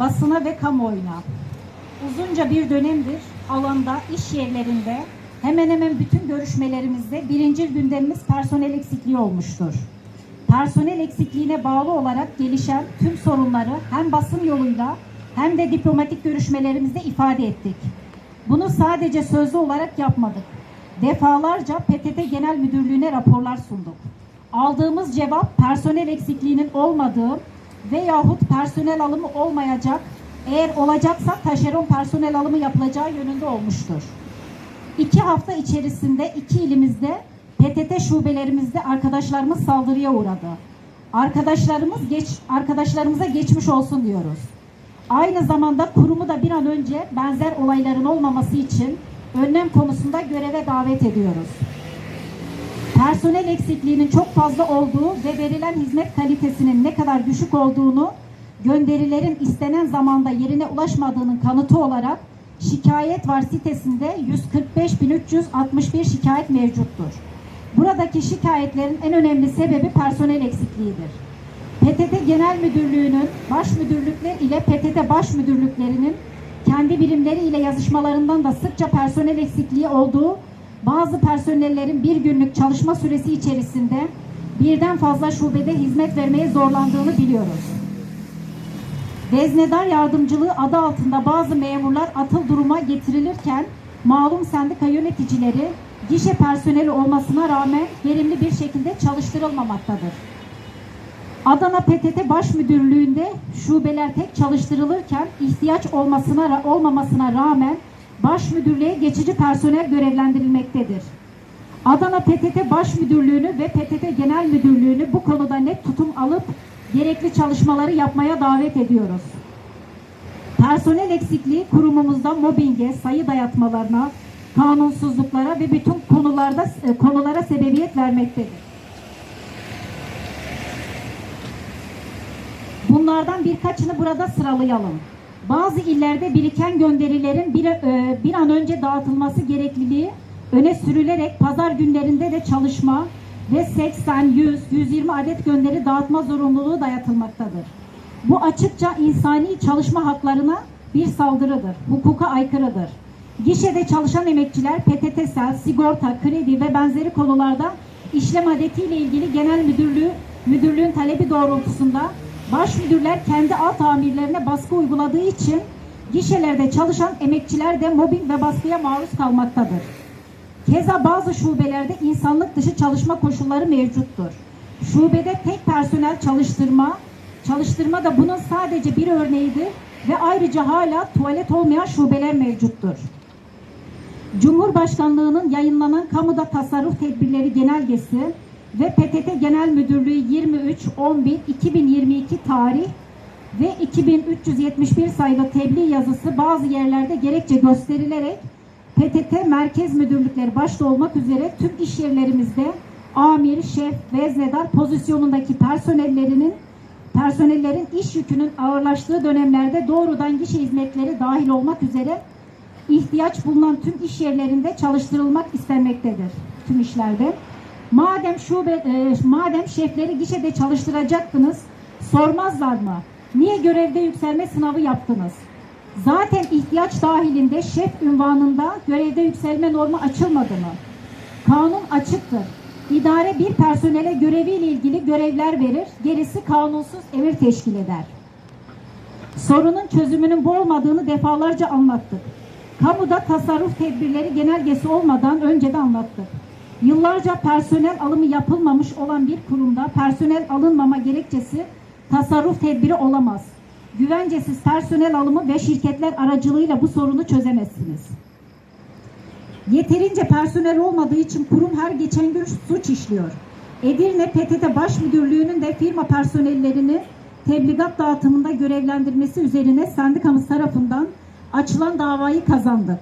basına ve kamuoyuna. Uzunca bir dönemdir alanda, iş yerlerinde hemen hemen bütün görüşmelerimizde birinci gündemimiz personel eksikliği olmuştur. Personel eksikliğine bağlı olarak gelişen tüm sorunları hem basın yoluyla hem de diplomatik görüşmelerimizde ifade ettik. Bunu sadece sözlü olarak yapmadık. Defalarca PTT Genel Müdürlüğü'ne raporlar sunduk. Aldığımız cevap personel eksikliğinin olmadığı veyahut personel alımı olmayacak, eğer olacaksa taşeron personel alımı yapılacağı yönünde olmuştur. İki hafta içerisinde iki ilimizde PTT şubelerimizde arkadaşlarımız saldırıya uğradı. Arkadaşlarımız geç, arkadaşlarımıza geçmiş olsun diyoruz. Aynı zamanda kurumu da bir an önce benzer olayların olmaması için önlem konusunda göreve davet ediyoruz. Personel eksikliğinin çok fazla olduğu ve verilen hizmet kalitesinin ne kadar düşük olduğunu gönderilerin istenen zamanda yerine ulaşmadığının kanıtı olarak şikayet var sitesinde 145.361 şikayet mevcuttur. Buradaki şikayetlerin en önemli sebebi personel eksikliğidir. PTT Genel Müdürlüğü'nün baş müdürlükler ile PTT baş müdürlüklerinin kendi birimleri ile yazışmalarından da sıkça personel eksikliği olduğu bazı personellerin bir günlük çalışma süresi içerisinde birden fazla şubede hizmet vermeye zorlandığını biliyoruz. Veznedar yardımcılığı adı altında bazı memurlar atıl duruma getirilirken malum sendika yöneticileri gişe personeli olmasına rağmen verimli bir şekilde çalıştırılmamaktadır. Adana PTT Baş Müdürlüğü'nde şubeler tek çalıştırılırken ihtiyaç olmasına olmamasına rağmen baş müdürlüğe geçici personel görevlendirilmektedir. Adana PTT Baş Müdürlüğü'nü ve PTT Genel Müdürlüğü'nü bu konuda net tutum alıp gerekli çalışmaları yapmaya davet ediyoruz. Personel eksikliği kurumumuzda mobbinge, sayı dayatmalarına, kanunsuzluklara ve bütün konularda e, konulara sebebiyet vermektedir. Bunlardan birkaçını burada sıralayalım. Bazı illerde biriken gönderilerin bir, e, bir an önce dağıtılması gerekliliği öne sürülerek pazar günlerinde de çalışma ve 80, 100, 120 adet gönderi dağıtma zorunluluğu dayatılmaktadır. Bu açıkça insani çalışma haklarına bir saldırıdır, hukuka aykırıdır. Gişede çalışan emekçiler PTT'sel, sigorta, kredi ve benzeri konularda işlem adetiyle ilgili genel müdürlüğü müdürlüğün talebi doğrultusunda baş müdürler kendi alt amirlerine baskı uyguladığı için gişelerde çalışan emekçiler de mobbing ve baskıya maruz kalmaktadır. Keza bazı şubelerde insanlık dışı çalışma koşulları mevcuttur. Şubede tek personel çalıştırma, çalıştırma da bunun sadece bir örneğidir ve ayrıca hala tuvalet olmayan şubeler mevcuttur. Cumhurbaşkanlığının yayınlanan kamuda tasarruf tedbirleri genelgesi ve PTT Genel Müdürlüğü 23-11-2022 tarih ve 2371 sayılı tebliğ yazısı bazı yerlerde gerekçe gösterilerek PTT Merkez Müdürlükleri başta olmak üzere tüm iş yerlerimizde amir, şef, veznedar pozisyonundaki personellerinin personellerin iş yükünün ağırlaştığı dönemlerde doğrudan gişe hizmetleri dahil olmak üzere ihtiyaç bulunan tüm iş yerlerinde çalıştırılmak istenmektedir. Tüm işlerde. Madem şube, e, madem şefleri gişede çalıştıracaktınız, sormazlar mı? Niye görevde yükselme sınavı yaptınız? Zaten ihtiyaç dahilinde şef ünvanında görevde yükselme normu açılmadı mı? Kanun açıktır. İdare bir personele göreviyle ilgili görevler verir, gerisi kanunsuz emir teşkil eder. Sorunun çözümünün bu olmadığını defalarca anlattık. Kamuda tasarruf tedbirleri genelgesi olmadan önce de anlattık. Yıllarca personel alımı yapılmamış olan bir kurumda personel alınmama gerekçesi tasarruf tedbiri olamaz. Güvencesiz personel alımı ve şirketler aracılığıyla bu sorunu çözemezsiniz. Yeterince personel olmadığı için kurum her geçen gün suç işliyor. Edirne PTT Baş Müdürlüğü'nün de firma personellerini tebligat dağıtımında görevlendirmesi üzerine sendikamız tarafından açılan davayı kazandık.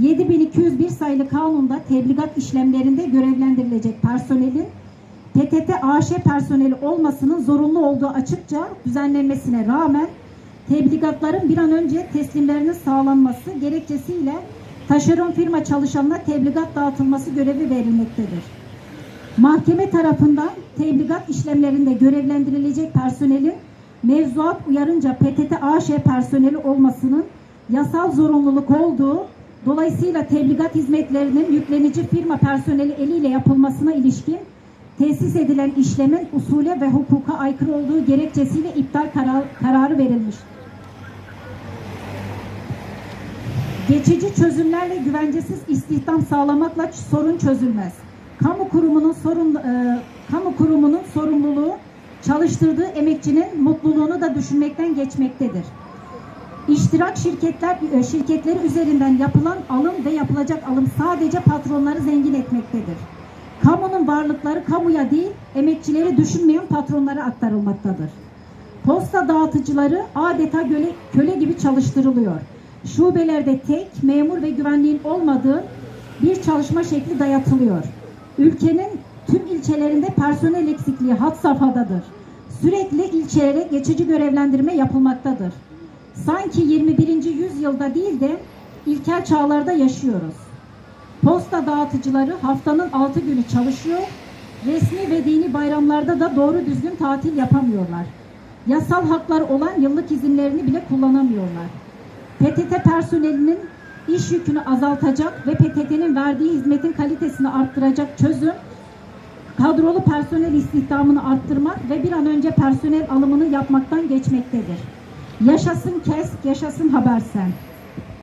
7201 sayılı kanunda tebligat işlemlerinde görevlendirilecek personelin PTT AŞ personeli olmasının zorunlu olduğu açıkça düzenlenmesine rağmen tebligatların bir an önce teslimlerinin sağlanması gerekçesiyle taşeron firma çalışanına tebligat dağıtılması görevi verilmektedir. Mahkeme tarafından tebligat işlemlerinde görevlendirilecek personelin mevzuat uyarınca PTT AŞ personeli olmasının yasal zorunluluk olduğu, dolayısıyla tebligat hizmetlerinin yüklenici firma personeli eliyle yapılmasına ilişkin tesis edilen işlemin usule ve hukuka aykırı olduğu gerekçesiyle iptal karar- kararı verilmiş. Geçici çözümlerle güvencesiz istihdam sağlamakla sorun çözülmez. Kamu kurumunun sorun e, kamu kurumunun sorumluluğu çalıştırdığı emekçinin mutluluğunu da düşünmekten geçmektedir. İştirak şirketler e, şirketleri üzerinden yapılan alım ve yapılacak alım sadece patronları zengin etmektedir. Kamunun varlıkları kamuya değil, emekçileri düşünmeyen patronlara aktarılmaktadır. Posta dağıtıcıları adeta göle, köle gibi çalıştırılıyor. Şubelerde tek, memur ve güvenliğin olmadığı bir çalışma şekli dayatılıyor. Ülkenin tüm ilçelerinde personel eksikliği had safhadadır. Sürekli ilçelere geçici görevlendirme yapılmaktadır. Sanki 21. yüzyılda değil de ilkel çağlarda yaşıyoruz. Posta dağıtıcıları haftanın 6 günü çalışıyor. Resmi ve dini bayramlarda da doğru düzgün tatil yapamıyorlar. Yasal hakları olan yıllık izinlerini bile kullanamıyorlar. PTT personelinin iş yükünü azaltacak ve PTT'nin verdiği hizmetin kalitesini arttıracak çözüm kadrolu personel istihdamını arttırmak ve bir an önce personel alımını yapmaktan geçmektedir. Yaşasın KESK, yaşasın Habersen.